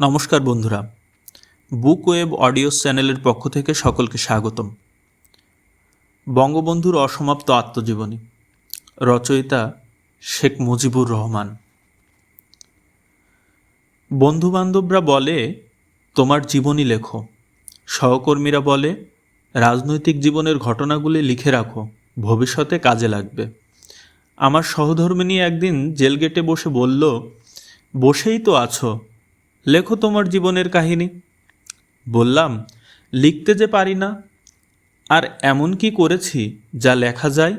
নমস্কার বন্ধুরা, বুক web audio চ্যানেলের পক্ষ থেকে সকলকে স্বাগতম। বঙ্গবন্ধুর অসমাপ্ত আত্মজীবনী, রচয়িতা শেখ মুজিবুর রহমান। বন্ধুবান্ধবরা বলে, তোমার জীবনী লেখো, সহকর্মীরা বলে, রাজনৈতিক জীবনের ঘটনাগুলি লিখে রাখো, ভবিষ্যতে কাজে লাগবে। আমার সহধর্মিনী একদিন জেলগেটে বসে বলল, বসেই তো আছো লেখো তোমার জীবনের কাহিনী। বললাম, লিখতে যে পারি না, আর এমন কি করেছি যা লেখা যায়?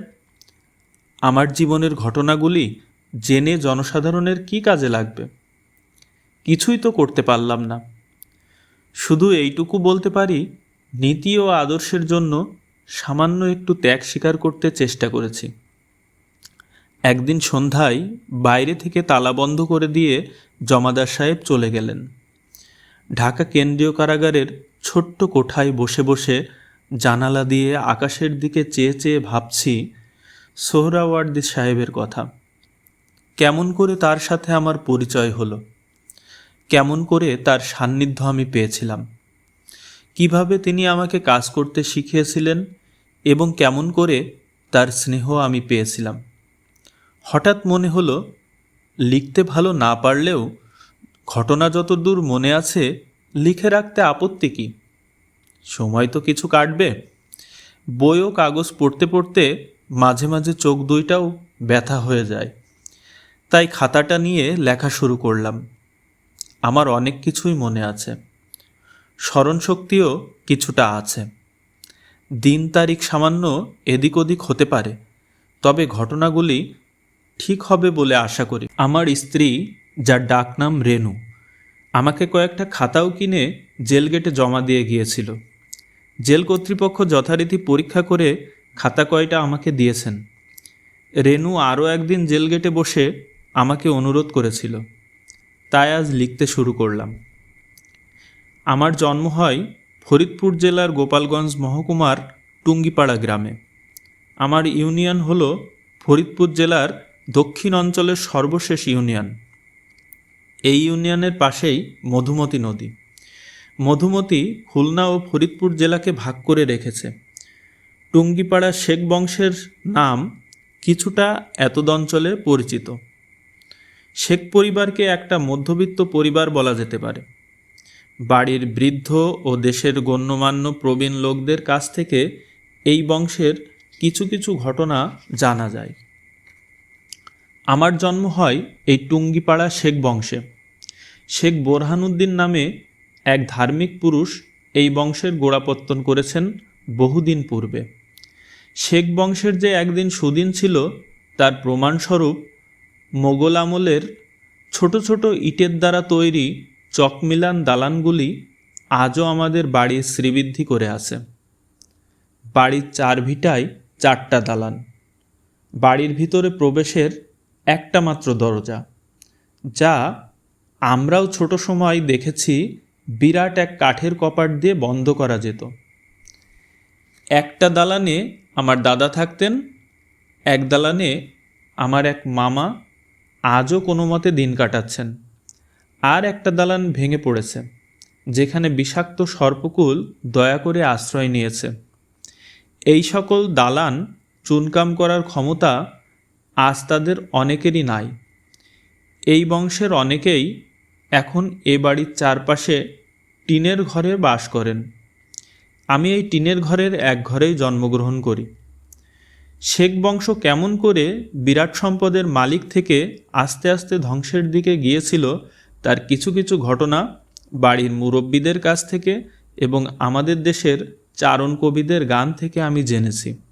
আমার জীবনের ঘটনাগুলি জেনে জনসাধারণের কি কাজে লাগবে? কিছুই তো করতে পারলাম না। শুধু এইটুকু বলতে পারি, নীতি ও আদর্শের জন্য সামান্য একটু ত্যাগ স্বীকার করতে চেষ্টা করেছি। একদিন সন্ধ্যায় বাইরে থেকে তালা বন্ধ করে দিয়ে জমাদার সাহেব চলে গেলেন। ঢাকা কেন্দ্রীয় কারাগারের ছোট্ট কোঠায় বসে বসে জানালা দিয়ে আকাশের দিকে চেয়ে চেয়ে ভাবছি, সোহরাওয়ার্দি সাহেবের কথা। কেমন করে তার সাথে আমার পরিচয় হলো? কেমন করে তার সান্নিধ্য আমি পেয়েছিলাম? কীভাবে তিনি আমাকে কাজ করতে শিখিয়েছিলেন এবং কেমন করে তার স্নেহ আমি পেয়েছিলাম? হঠাৎ মনে হলো, লিখতে ভালো না পারলেও ঘটনা যত দূর মনে আছে, লিখে রাখতে আপত্তি কি? সময় তো কিছু কাটবে। বই ও কাগজ পড়তে পড়তে মাঝে মাঝে চোখ দুইটাও ব্যথা হয়ে যায়। তাই খাতাটা নিয়ে লেখা শুরু করলাম। আমার অনেক কিছুই মনে আছে। স্মরণশক্তিও কিছুটা আছে। দিন তারিখ সামান্য এদিক ওদিক হতে পারে, তবে ঘটনাগুলি ঠিক হবে বলে আশা করি। আমার স্ত্রী, যার ডাকনাম রেনু আমাকে কয়েকটা খাতাও কিনে জেল গেটে জমা দিয়ে গিয়েছিল। জেল কর্তৃপক্ষ যথারীতি পরীক্ষা করে খাতা কয়টা আমাকে দিয়েছেন। রেনু আরও একদিন জেল গেটে বসে আমাকে অনুরোধ করেছিল। তাই আজ লিখতে শুরু করলাম। আমার জন্ম হয় ফরিদপুর জেলার গোপালগঞ্জ মহকুমার টুঙ্গিপাড়া গ্রামে। আমার ইউনিয়ন হল ফরিদপুর জেলার দক্ষিণ অঞ্চলের সর্বশেষ ইউনিয়ন। এই ইউনিয়নের পাশেই মধুমতি নদী। মধুমতি খুলনা ও ফরিদপুর জেলাকে ভাগ করে রেখেছে। টুঙ্গিপাড়া শেখ বংশের নাম কিছুটা এতদ অঞ্চলে পরিচিত। শেখ পরিবারকে একটা মধ্যবিত্ত পরিবার বলা যেতে পারে। বাড়ির বৃদ্ধ ও দেশের গণ্যমান্য প্রবীণ লোকদের কাছ থেকে এই বংশের কিছু কিছু ঘটনা জানা যায়। আমার জন্ম হয় এই টুঙ্গিপাড়া শেখ বংশে। শেখ বোরহানুদ্দিন নামে এক ধার্মিক পুরুষ এই বংশের গোড়াপত্তন করেছেন বহুদিন পূর্বে। শেখ বংশের যে একদিন সুদিন ছিল, তার প্রমাণস্বরূপ মোগল আমলের ছোট ছোট ইটের দ্বারা তৈরি চকমিলান দালানগুলি আজও আমাদের বাড়ির শ্রীবৃদ্ধি করে আছে। বাড়ির চার ভিটায় চারটা দালান। বাড়ির ভিতরে প্রবেশের একটা মাত্র দরজা, যা আমরাও ছোট সময় দেখেছি বিরাট এক কাঠের কপাট দিয়ে বন্ধ করা যেত। একটা দালানে আমার দাদা থাকতেন, এক দালানে আমার এক মামা আজও কোনো মতে দিন কাটাচ্ছেন। আর একটা দালান ভেঙে পড়েছে, যেখানে বিষাক্ত সর্পকুল দয়া করে আশ্রয় নিয়েছে। এই সকল দালান চুনকাম করার ক্ষমতা আজ তাদের অনেকেরই নাই। এই বংশের অনেকেই এখন এ বাড়ির চারপাশে টিনের ঘরে বাস করেন। আমি এই টিনের ঘরের এক ঘরেই জন্মগ্রহণ করি। শেখ বংশ কেমন করে বিরাট সম্পদের মালিক থেকে আস্তে আস্তে ধ্বংসের দিকে গিয়েছিল, তার কিছু কিছু ঘটনা বাড়ির মুরব্বীদের কাছ থেকে এবং আমাদের দেশের চারণ কবিদের গান থেকে আমি জেনেছি।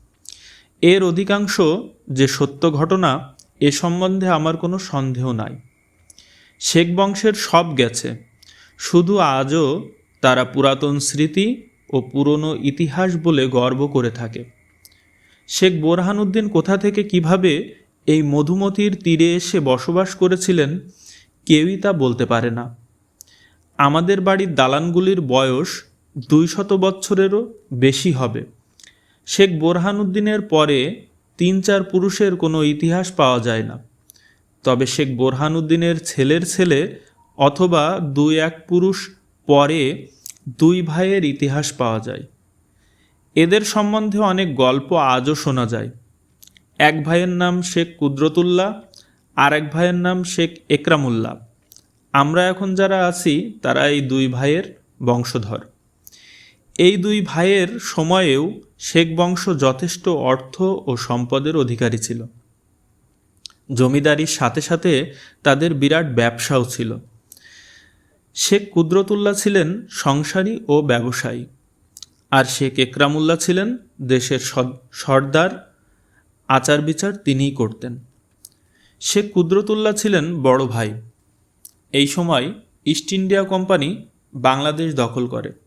এর অধিকাংশ যে সত্য ঘটনা, এ সম্বন্ধে আমার কোনো সন্দেহ নাই। শেখ বংশের সব গেছে। শুধু আজও তারা পুরাতন স্মৃতি ও পুরনো ইতিহাস বলে গর্ব করে থাকে। শেখ বোরহানুদ্দিন কোথা থেকে কীভাবে এই মধুমতির তীরে এসে বসবাস করেছিলেন, কেউই তা বলতে পারে না। আমাদের বাড়ির দালানগুলির বয়স দুই শত বৎসরেরও বেশি হবে। শেখ বোরহানুদ্দিনের পরে তিন চার পুরুষের কোনো ইতিহাস পাওয়া যায় না। তবে শেখ বোরহানুদ্দিনের ছেলের ছেলে অথবা দুই এক পুরুষ পরে দুই ভাইয়ের ইতিহাস পাওয়া যায়। এদের সম্বন্ধে অনেক গল্প আজও শোনা যায়। এক ভাইয়ের নাম শেখ কুদরতুল্লাহ আর এক ভাইয়ের নাম শেখ একরামুল্লাহ। আমরা এখন যারা আছি, তারা এই দুই ভাইয়ের বংশধর। এই দুই ভাইয়ের সময়েও শেখ বংশ যথেষ্ট অর্থ ও সম্পদের অধিকারী ছিল। জমিদারির সাথে সাথে তাদের বিরাট ব্যবসাও ছিল। শেখ কুদরতুল্লাহ ছিলেন সংসারী ও ব্যবসায়ী। আর শেখ একরামুল্লাহ ছিলেন দেশের সর্দার। আচার বিচার তিনিই করতেন। শেখ কুদরতুল্লাহ ছিলেন বড় ভাই। এই সময় ইস্ট ইন্ডিয়া কোম্পানি বাংলাদেশ দখল করে।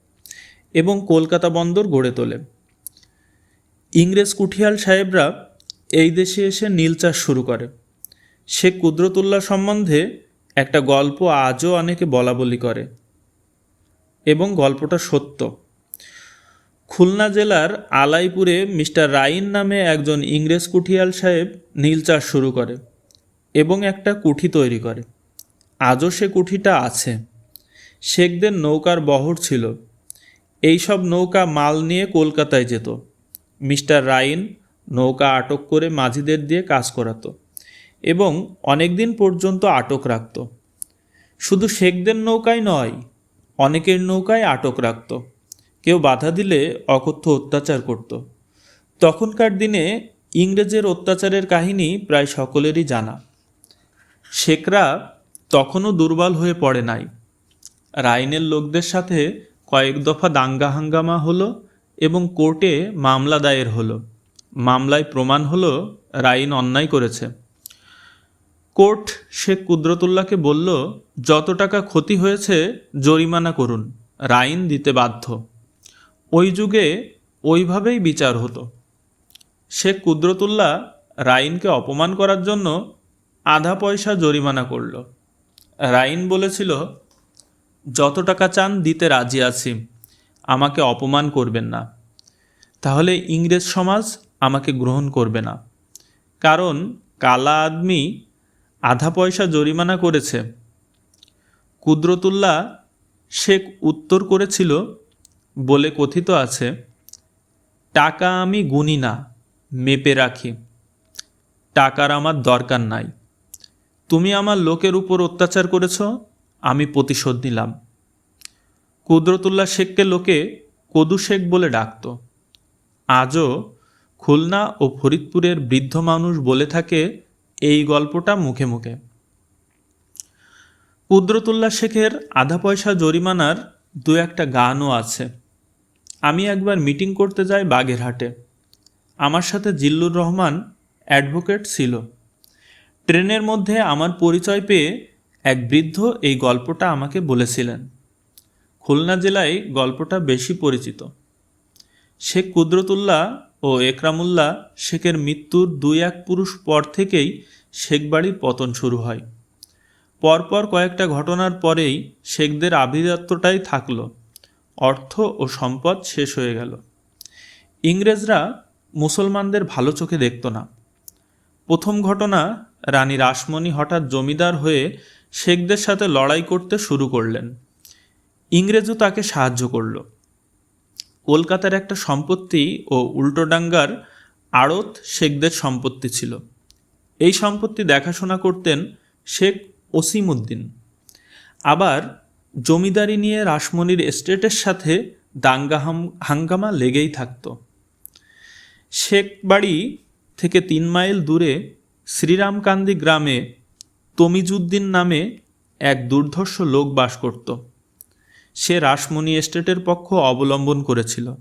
এবং কলকাতা বন্দর গড়ে তোলে। ইংরেজ কুঠিয়াল সাহেবরা এই দেশে এসে নীল চাষ শুরু করে। সে কুদরতুল্লাহ সম্বন্ধে একটা গল্প আজও অনেকে বলা বলি করে এবং গল্পটা সত্য। খুলনা জেলার আলাইপুরে মিস্টার রাইন নামে একজন ইংরেজ কুঠিয়াল সাহেব নীল চাষ শুরু করে এবং একটা কুঠি তৈরি করে। আজও সে কুঠিটা আছে। শেখদের নৌকার বহর ছিল। এই সব নৌকা মাল নিয়ে কলকাতায় যেত। মিস্টার রাইন নৌকা আটক করে মাঝিদের দিয়ে কাজ করাতো এবং অনেক দিন পর্যন্ত আটক রাখত। শুধু শেখদের নৌকায় নয়, অনেকের নৌকায় আটক রাখত। কেউ বাধা দিলে অকথ্য অত্যাচার করত। তখনকার দিনে ইংরেজের অত্যাচারের কাহিনী প্রায় সকলেরই জানা। শেখরা তখনও দুর্বল হয়ে পড়ে নাই। রাইনের লোকদের সাথে কয়েক দফা দাঙ্গা হাঙ্গামা হলো এবং কোর্টে মামলা দায়ের হলো। মামলায় প্রমাণ হলো রাইন অন্যায় করেছে। কোর্ট শেখ কুদরতুল্লাহকে বলল, যত টাকা ক্ষতি হয়েছে, জরিমানা করুন রাইন দিতে বাধ্য। ওই যুগে ওইভাবেই বিচার হতো। শেখ কুদরতুল্লাহ রাইনকে অপমান করার জন্য আধা পয়সা জরিমানা করল। রাইন বলেছিল যত টাকা চান, দিতে রাজি আছি। আমাকে অপমান করবেন না। তাহলে ইংরেজ সমাজ আমাকে গ্রহণ করবে না। কারণ কালা আদমি আধা পয়সা জরিমানা করেছে। কুদরতুল্লাহ শেখ উত্তর করেছিল বলে কথিত আছে, টাকা আমি গুনি না, মেপে রাখি। টাকার আমার দরকার নাই। তুমি আমার লোকের উপর অত্যাচার করেছ আমি প্রতিশোধ নিলাম। কুদরতুল্লাহ শেখকে লোকে কদু শেখ বলে ডাকত। আজও খুলনা ও ফরিদপুরের বৃদ্ধ মানুষ বলে থাকে এই গল্পটা মুখে মুখে। কুদরতুল্লাহ শেখের আধা পয়সা জরিমানার দু একটা গানও আছে। আমি একবার মিটিং করতে যাই বাগেরহাটে। আমার সাথে জিল্লুর রহমান অ্যাডভোকেট ছিল। ট্রেনের মধ্যে আমার পরিচয় পেয়ে এক বৃদ্ধ এই গল্পটা আমাকে বলেছিলেন। খুলনা জেলায় গল্পটা বেশি পরিচিত। শেখ কুদরতুল্লাহ ও একরামুল্লাহ শেখের মৃত্যুর দুই এক পুরুষ পর থেকেই শেখ বাড়ির পতন শুরু হয়। পরপর কয়েকটা ঘটনার পরেই শেখদের আভিজাত্যটাই থাকল। অর্থ ও সম্পদ শেষ হয়ে গেল। ইংরেজরা মুসলমানদের ভালো চোখে দেখত না। প্রথম ঘটনা রানী রাসমণি হঠাৎ জমিদার হয়ে শেখদের সাথে লড়াই করতে শুরু করলেন। ইংরেজও তাকে সাহায্য করল। কলকাতার একটা সম্পত্তি ও উল্টোডাঙ্গার আড়ত শেখদের সম্পত্তি ছিল। এই সম্পত্তি দেখাশোনা করতেন শেখ ওসিমুদ্দিন। আবার জমিদারি নিয়ে রাসমণির এস্টেটের সাথে দাঙ্গা হাঙ্গামা লেগেই থাকত। শেখ বাড়ি থেকে তিন মাইল দূরে শ্রীরামকান্দি গ্রামে তমিজুদ্দিন নামে এক দুর্ধর্ষ লোক বাস করত। সে রাসমণি এস্টেটের পক্ষ অবলম্বন করেছিল।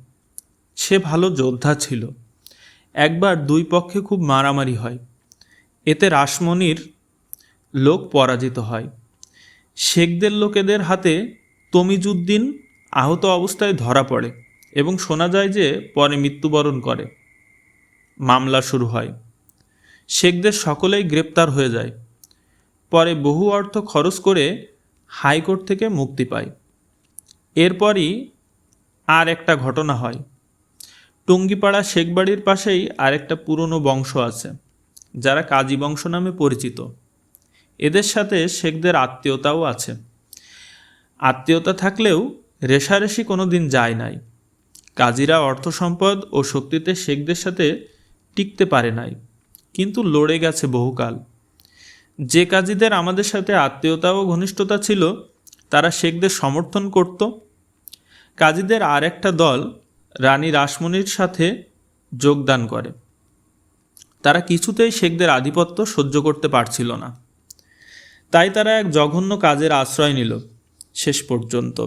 সে ভালো যোদ্ধা ছিল। একবার দুই পক্ষে খুব মারামারি হয়। এতে রাসমণির লোক পরাজিত হয়। শেখদের লোকেদের হাতে তমিজুদ্দিন আহত অবস্থায় ধরা পড়ে এবং শোনা যায় যে পরে মৃত্যুবরণ করে। মামলা শুরু হয়। শেখদের সকলেই গ্রেপ্তার হয়ে যায়। পরে বহু অর্থ খরচ করে হাইকোর্ট থেকে মুক্তি পায়। এরপরই আর একটা ঘটনা হয়। টুঙ্গিপাড়া শেখবাড়ির পাশেই আরেকটা পুরনো বংশ আছে, যারা কাজী বংশ নামে পরিচিত। এদের সাথে শেখদের আত্মীয়তাও আছে। আত্মীয়তা থাকলেও রেশারেশি কোনো দিন যায় নাই। কাজীরা অর্থ সম্পদ ও শক্তিতে শেখদের সাথে টিকতে পারে নাই, কিন্তু লড়ে গেছে বহুকাল। যে কাজীদের আমাদের সাথে আত্মীয়তা ও ঘনিষ্ঠতা ছিল, তারা শেখদের সমর্থন করত। কাজীদের আর একটা দল রানী রাসমণির সাথে যোগদান করে। তারা কিছুতেই শেখদের আধিপত্য সহ্য করতে পারছিল না। তাই তারা এক জঘন্য কাজের আশ্রয় নিল শেষ পর্যন্ত।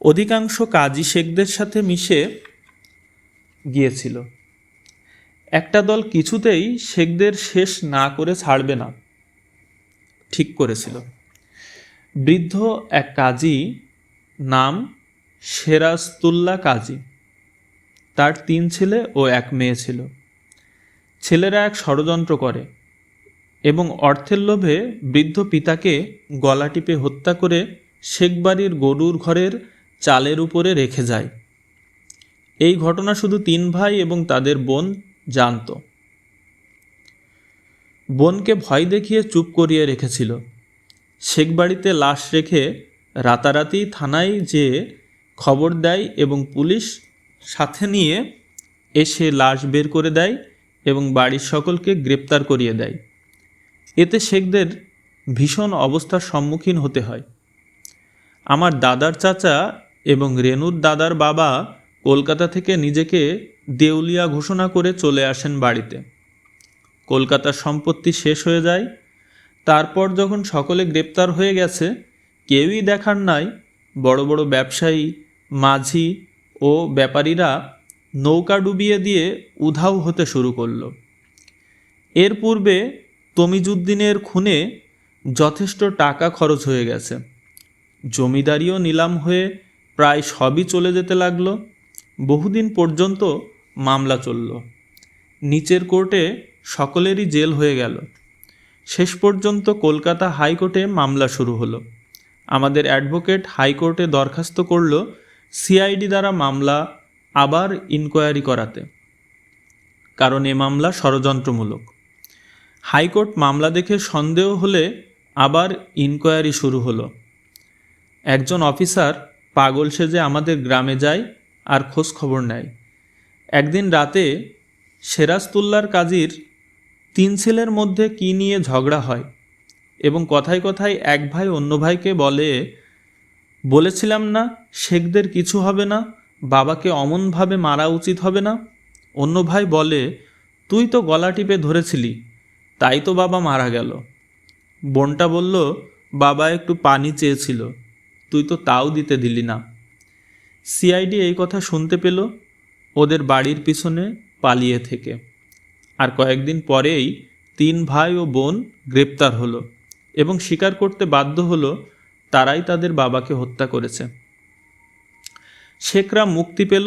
অধিকাংশ কাজী শেখদের সাথে মিশে গিয়েছিল। একটা দল কিছুতেই শেখদের শেষ না করে ছাড়বে না। ঠিক করেছিল। বৃদ্ধ এক কাজী নাম সেরাজতুল্লাহ কাজী। তার তিন ছেলে ও এক মেয়ে ছিল। ছেলেরা এক ষড়যন্ত্র করে এবং অর্থের লোভে বৃদ্ধ পিতাকে গলা টিপে হত্যা করে শেখ বাড়ির গরুর ঘরের চালের উপরে রেখে যায়। এই ঘটনা শুধু তিন ভাই এবং তাদের বোন জানত। বোনকে ভয় দেখিয়ে চুপ করিয়ে রেখেছিল। শেখ বাড়িতে লাশ রেখে রাতারাতি থানায় যেয়ে খবর দেয় এবং পুলিশ সাথে নিয়ে এসে লাশ বের করে দেয় এবং বাড়ির সকলকে গ্রেপ্তার করিয়ে দেয়। এতে শেখদের ভীষণ অবস্থার সম্মুখীন হতে হয়। আমার দাদার চাচা এবং রেনুর দাদার বাবা কলকাতা থেকে নিজেকে দেউলিয়া ঘোষণা করে চলে আসেন বাড়িতে। কলকাতার সম্পত্তি শেষ হয়ে যায়। তারপর যখন সকলে গ্রেপ্তার হয়ে গেছে, কেউই দেখার নাই, বড় বড় ব্যবসায়ী, মাঝি ও ব্যাপারীরা নৌকা ডুবিয়ে দিয়ে উধাও হতে শুরু করল। এর পূর্বে তমিজুদ্দিনের খুনে যথেষ্ট টাকা খরচ হয়ে গেছে। জমিদারিও নিলাম হয়ে প্রায় সবই চলে যেতে লাগল। বহুদিন পর্যন্ত মামলা চলল। নিচের কোর্টে সকলেরই জেল হয়ে গেল। শেষ পর্যন্ত কলকাতা হাইকোর্টে মামলা শুরু হলো। আমাদের অ্যাডভোকেট হাইকোর্টে দরখাস্ত করল সিআইডি দ্বারা মামলা আবার ইনকোয়ারি করাতে। কারণ এ মামলা ষড়যন্ত্রমূলক। হাইকোর্ট মামলা দেখে সন্দেহ হলে আবার ইনকোয়ারি শুরু হলো। একজন অফিসার পাগল সেজে আমাদের গ্রামে যায় আর খোঁজ খবর নেয়। একদিন রাতে সেরাজতুল্লার কাজীর তিন ছেলের মধ্যে কী নিয়ে ঝগড়া হয়? এবং কথায় কথায় এক ভাই অন্য ভাইকে বলে, বলেছিলাম না, শেখদের কিছু হবে না, বাবাকে অমনভাবে মারা উচিত হবে না। অন্য ভাই বলে, তুই তো গলা টিপে ধরেছিলি, তাই তো বাবা মারা গেল। বোনটা বলল, বাবা একটু পানি চেয়েছিল, তুই তো তাও দিতে দিলি না। সিআইডি এই কথা শুনতে পেল, ওদের বাড়ির পিছনে পালিয়ে থেকে। আর কয়েকদিন পরেই তিন ভাই ও বোন গ্রেপ্তার হলো এবং স্বীকার করতে বাধ্য হলো তারাই তাদের বাবাকে হত্যা করেছে। শেখরা মুক্তি পেল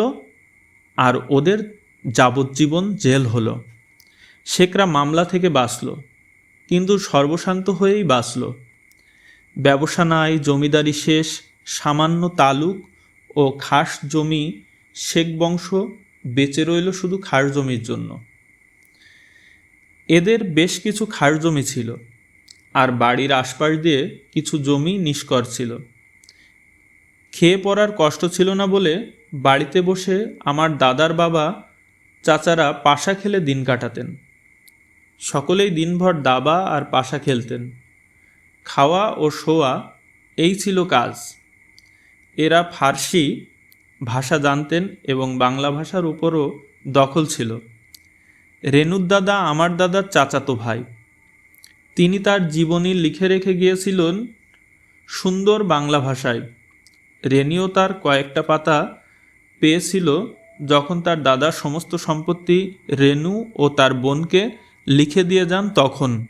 আর ওদের যাবজ্জীবন জেল হলো। শেখরা মামলা থেকে বাঁচল, কিন্তু সর্বশান্ত হয়েই বাঁচল। ব্যবসা নাই, জমিদারি শেষ, সামান্য তালুক ও খাস জমি শেখ বংশ বেঁচে রইল শুধু খাস জমির জন্য। এদের বেশ কিছু খাস জমি ছিল, আর বাড়ির আশপাশ দিয়ে কিছু জমি নিষ্কর ছিল। খেয়ে পড়ার কষ্ট ছিল না বলে বাড়িতে বসে আমার দাদার বাবা, চাচারা পাশা খেলে দিন কাটাতেন। সকলেই দিনভর দাবা আর পাশা খেলতেন। খাওয়া ও শোয়া এই ছিল কাজ। এরা ফার্সি ভাষা জানতেন এবং বাংলা ভাষার উপরও দখল ছিল। রেনুর দাদা আমার দাদার চাচাতো ভাই। তিনি তার জীবনী লিখে রেখে গিয়েছিলেন সুন্দর বাংলা ভাষায়। রেনিও তার কয়েকটা পাতা পেয়েছিল যখন তার দাদার সমস্ত সম্পত্তি রেনু ও তার বোনকে লিখে দিয়ে যান তখন।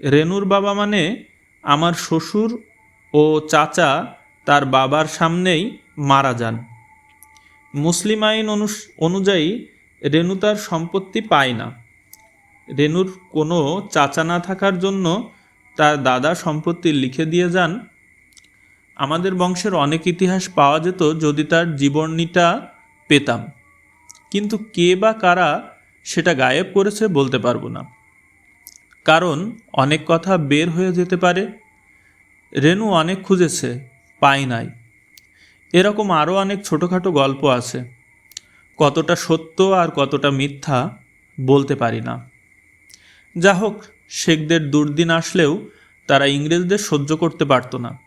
রেনুর বাবা মানে আমার শ্বশুর ও চাচা তার বাবার সামনেই মারা যান। মুসলিম আইন অনুযায়ী রেনু তার সম্পত্তি পায় না। রেনুর কোনো চাচা না থাকার জন্য তার দাদা সম্পত্তি লিখে দিয়ে যান। আমাদের বংশের অনেক ইতিহাস পাওয়া যেত যদি তার জীবনীটা পেতাম। কিন্তু কে বা কারা সেটা গায়েব করেছে বলতে পারব না। কারণ অনেক কথা বের হয়ে যেতে পারে। রেনু অনেক খুঁজেছে পাই নাই। এরকম আরও অনেক ছোটোখাটো গল্প আছে। কতটা সত্য আর কতটা মিথ্যা বলতে পারি না। যা হোক শেখদের দুর্দিন আসলেও তারা ইংরেজদের সহ্য করতে পারত না।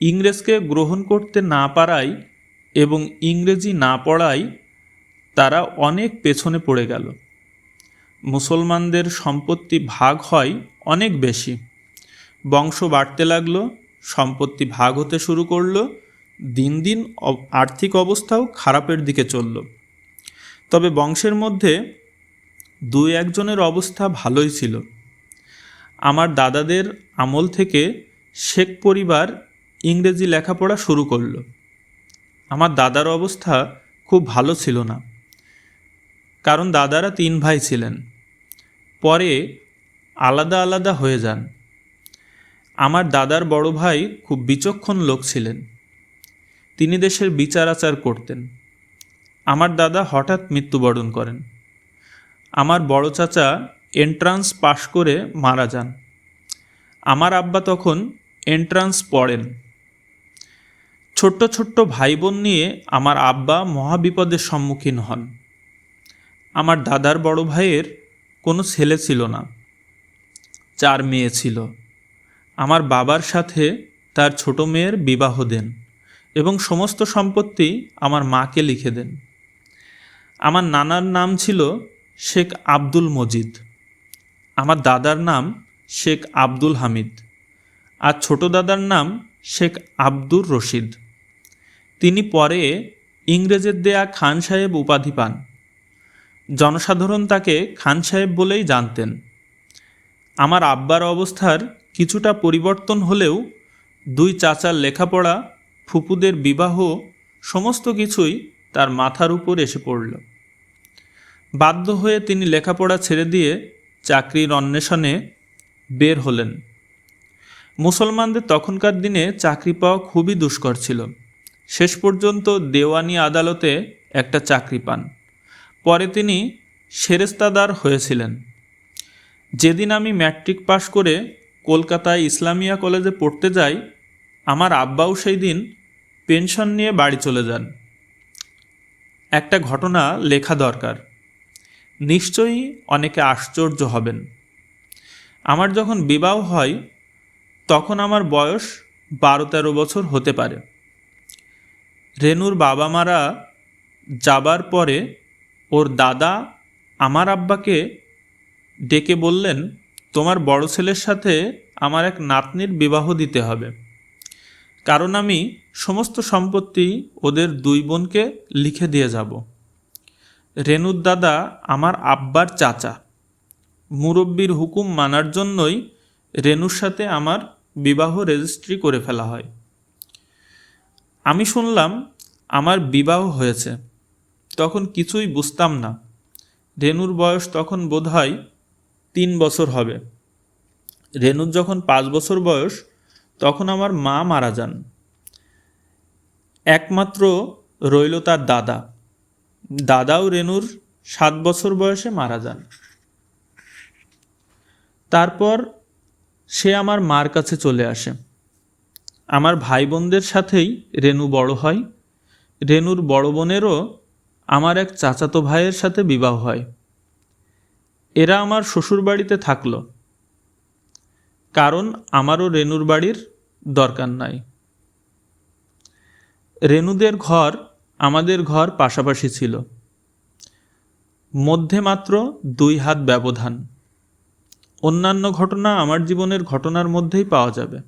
ইংরেজকে গ্রহণ করতে না পারায় এবং ইংরেজি না পড়ায় তারা অনেক পেছনে পড়ে গেল। মুসলমানদের সম্পত্তি ভাগ হয় অনেক বেশি। বংশ বাড়তে লাগল, সম্পত্তি ভাগ হতে শুরু করল দিন দিন আর্থিক অবস্থাও খারাপের দিকে চলল। তবে বংশের মধ্যে দু একজনের অবস্থা ভালোই ছিল। আমার দাদাদের আমল থেকে শেখ পরিবার ইংরেজি লেখাপড়া শুরু করল। আমার দাদার অবস্থা খুব ভালো ছিল না। কারণ দাদারা তিন ভাই ছিলেন। পরে আলাদা আলাদা হয়ে যান। আমার দাদার বড় ভাই খুব বিচক্ষণ লোক ছিলেন। তিনি দেশের বিচার আচার করতেন। আমার দাদা হঠাৎ মৃত্যুবরণ করেন। আমার বড় চাচা এন্ট্রান্স পাশ করে মারা যান। আমার আব্বা তখন এন্ট্রান্স পড়েন। ছোট্ট ছোট্ট ভাই বোন নিয়ে আমার আব্বা মহাবিপদের সম্মুখীন হন। আমার দাদার বড় ভাইয়ের কোনো ছেলে ছিল না। চার মেয়ে ছিল। আমার বাবার সাথে তার ছোট মেয়ের বিবাহ দেন। এবং সমস্ত সম্পত্তি আমার মাকে লিখে দেন। আমার নানার নাম ছিল শেখ আব্দুল মজিদ। আমার দাদার নাম শেখ আব্দুল হামিদ। আর ছোট দাদার নাম শেখ আব্দুর রশিদ। তিনি পরে ইংরেজের দেয়া খান সাহেব উপাধি পান। জনসাধারণ তাকে খান সাহেব বলেই জানতেন। আমার আব্বার অবস্থার কিছুটা পরিবর্তন হলেও দুই চাচার লেখাপড়া ফুপুদের বিবাহ সমস্ত কিছুই তার মাথার উপর এসে পড়ল। বাধ্য হয়ে তিনি লেখাপড়া ছেড়ে দিয়ে চাকরির অন্বেষণে বের হলেন। মুসলমানদের তখনকার দিনে চাকরি পাওয়া খুবই দুষ্কর ছিল। শেষ পর্যন্ত দেওয়ানি আদালতে একটা চাকরি পান। পরে তিনি সেরেস্তাদার হয়েছিলেন। যেদিন আমি ম্যাট্রিক পাশ করে কলকাতায় ইসলামিয়া কলেজে পড়তে যাই, আমার আব্বাও সেই দিন পেনশন নিয়ে বাড়ি চলে যান। একটা ঘটনা লেখা দরকার। নিশ্চয়ই অনেকে আশ্চর্য হবেন। আমার যখন বিবাহ হয়, তখন আমার বয়স বারো তেরো বছর হতে পারে। রেনুর বাবা মারা যাবার পরে ওর দাদা আমার আব্বাকে ডেকে বললেন, তোমার বড় ছেলের সাথে আমার এক নাতনির বিবাহ দিতে হবে। কারণ আমি সমস্ত সম্পত্তি ওদের দুই বোনকে লিখে দিয়ে যাব। রেনুর দাদা আমার আব্বার চাচা। মুরব্বীর হুকুম মানার জন্যই রেনুর সাথে আমার বিবাহ রেজিস্ট্রি করে ফেলা হয়। আমি শুনলাম আমার বিবাহ হয়েছে। তখন কিছুই বুঝতাম না। রেনুর বয়স তখন বোধহয় তিন বছর হবে। রেনুর যখন পাঁচ বছর বয়স তখন আমার মা মারা যান। একমাত্র রইল তার দাদা। দাদাও রেনুর সাত বছর বয়সে মারা যান। তারপর সে আমার মার কাছে চলে আসে। আমার ভাই বোনদের সাথেই রেনু বড় হয়। রেনুর বড় বোনেরও আমার এক চাচাতো ভাইয়ের সাথে বিবাহ হয়। এরা আমার শ্বশুর বাড়িতে থাকল। কারণ আমারও রেনুর বাড়ির দরকার নাই। রেণুদের ঘর আমাদের ঘর পাশাপাশি ছিল। মধ্যে মাত্র দুই হাত ব্যবধান। অন্যান্য ঘটনা আমার জীবনের ঘটনার মধ্যেই পাওয়া যাবে।